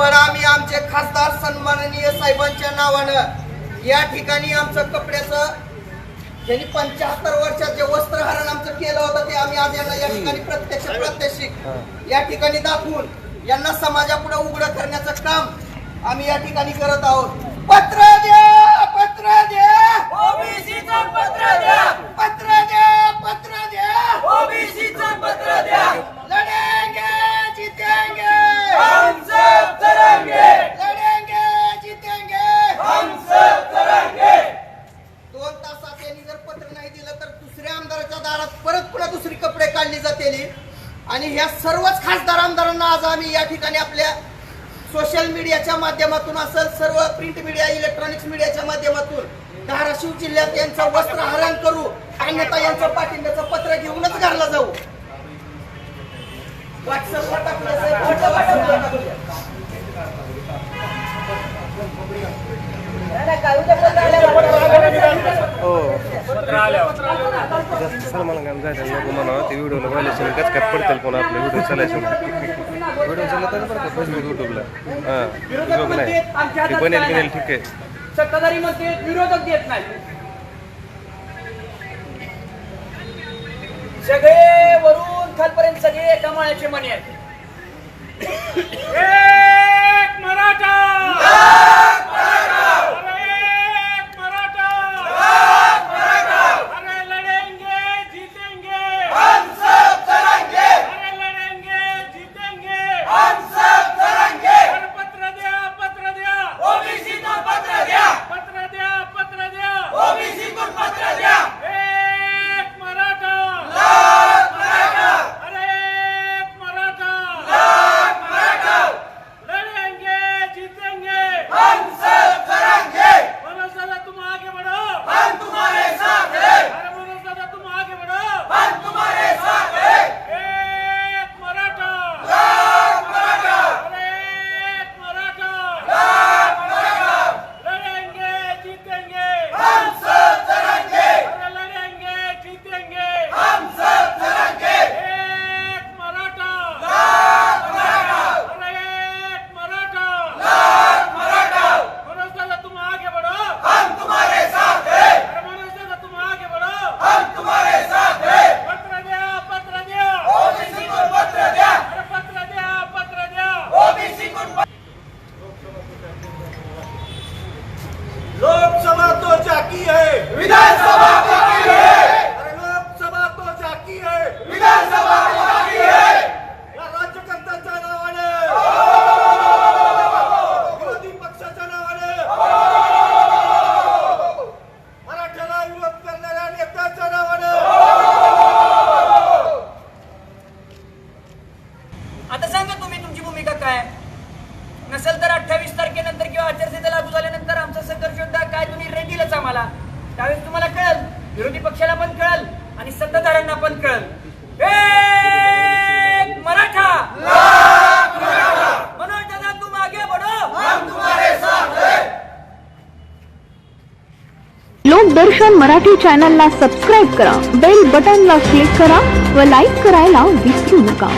आपण आम्ही आमचे खासदार सन्माननीय साहेबांच्या नावानं या ठिकाणी आमचं कपड्याचं ज्यांनी पंच्याहत्तर वर्षात जे वस्त्रहरण आमचं केलं होतं ते आम्ही आज यांना या ठिकाणी प्रत्यक्ष प्रात्यक्षिक या ठिकाणी दाखवून यांना समाजापुढे उघडं करण्याचं काम आम्ही या ठिकाणी करत आहोत. पत्र द्या पत्र द्या. केली आणि ह्या सर्वच खासदार आमदारांना आज आम्ही या ठिकाणी आपल्या सोशल मीडियाच्या माध्यमातून असेल सर्व प्रिंट मीडिया इलेक्ट्रॉनिक्स मीडियाच्या माध्यमातून धाराशिव जिल्ह्यात यांचं वस्त्र हरण करू अन्यथा यांचं पाठिंब्याचं पत्र घेऊनच घरला जाऊ व्हॉट्सअप व्हॉट्सअपला टाकलं. हो जास्त सलमान खान जायचं नको म्हणा. ते व्हिडिओला व्हायलेशन गचकात पडतील पण आपले व्हिडिओ चालायचे व्हिडिओ चालत तर बरं फेसबुक युट्यूबला हां नाही. ते बनेल बिनेल ठीक आहे. सत्ताधारी म्हणते विरोधक देत नाही. सगळे वरून खालपर्यंत सगळे एका माळ्याचे मणी आहेत. तुम्ही तुमची काय? नसेल तर अठ्ठावीस तारखेनंतर किंवा आचारसंहिता लागू झाल्यानंतर आमचा संघर्ष योद्धा काय तुम्ही रेट दिलंच आम्हाला. त्यावेळेस तुम्हाला कळल विरोधी पक्षाला पण कळल आणि सत्ताधाऱ्यांना पण कळल. मराठा! मनोज दादा तुम आगे बढ़ो लोकदर्शन मराठी चॅनलला सबस्क्राईब करा बेल बटनला क्लिक करा व लाईक करायला विसरू नका.